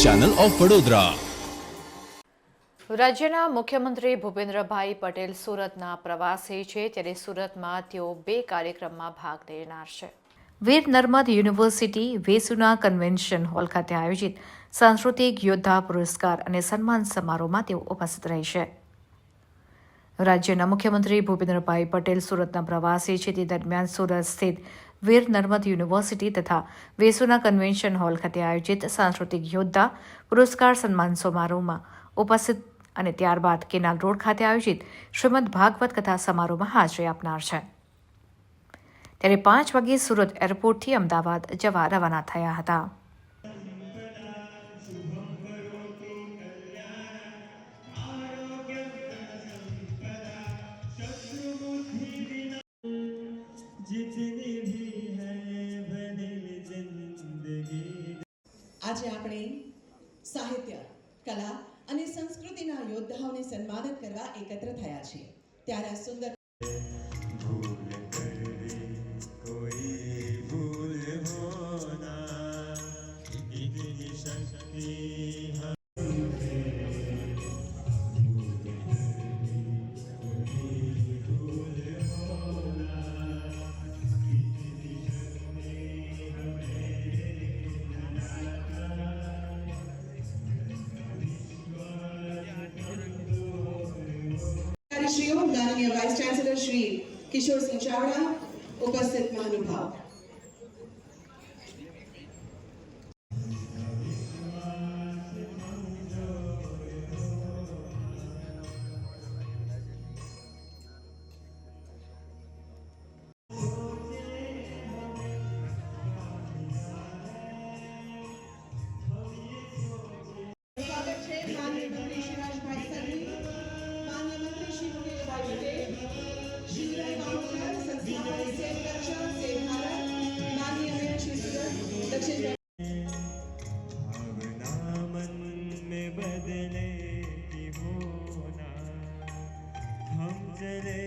Channel of Vadodara. રાજ્યના મુખ્યમંત્રી ભૂપેન્દ્રભાઈ પટેલ સુરતના પ્રવાસે છે. ત્યારે સુરતમાં તેઓ બે કાર્યક્રમમાં ભાગ લેનાર છે. વીર નર્મદ યુનિવર્સિટી વેસુના કન્વેન્શન હોલ ખાતે આયોજિત સાંસ્કૃતિક યોદ્ધા પુરસ્કાર અને સન્માન સમારોહમાં તેઓ ઉપસ્થિત રહેશે રાજ્યના મુખ્યમંત્રી ભૂપેન્દ્રભાઈ પટેલ સુરતના પ્રવાસે છે. તે દરમિયાન સુરત સ્થિત વીર નર્મદ યુનિવર્સિટી તથા વેસુના કન્વેન્શન હોલ ખાતે આયોજિત સાંસ્કૃતિક યોદ્ધા પુરસ્કાર સન્માન સમારોહમાં ઉપસ્થિત અને ત્યારબાદ કેનાલ રોડ ખાતે આયોજિત શ્રીમદ ભાગવત કથા સમારોહમાં હાજરી આપનાર છે. ત્યારે પાંચ વાગે સુરત એરપોર્ટથી અમદાવાદ જવા રવાના થયા હતા. આજે આપણે સાહિત્ય, કલા અને સંસ્કૃતિના યોદ્ધાઓને સન્માનિત કરવા એકત્ર થયા છીએ. ત્યારે આ સુંદર માનનીય વાઇસ ચાન્સેલર શ્રી કિશોરસિંહ ચાવડા ઉપસ્થિત મહાનુભાવ बदले की होना हम चले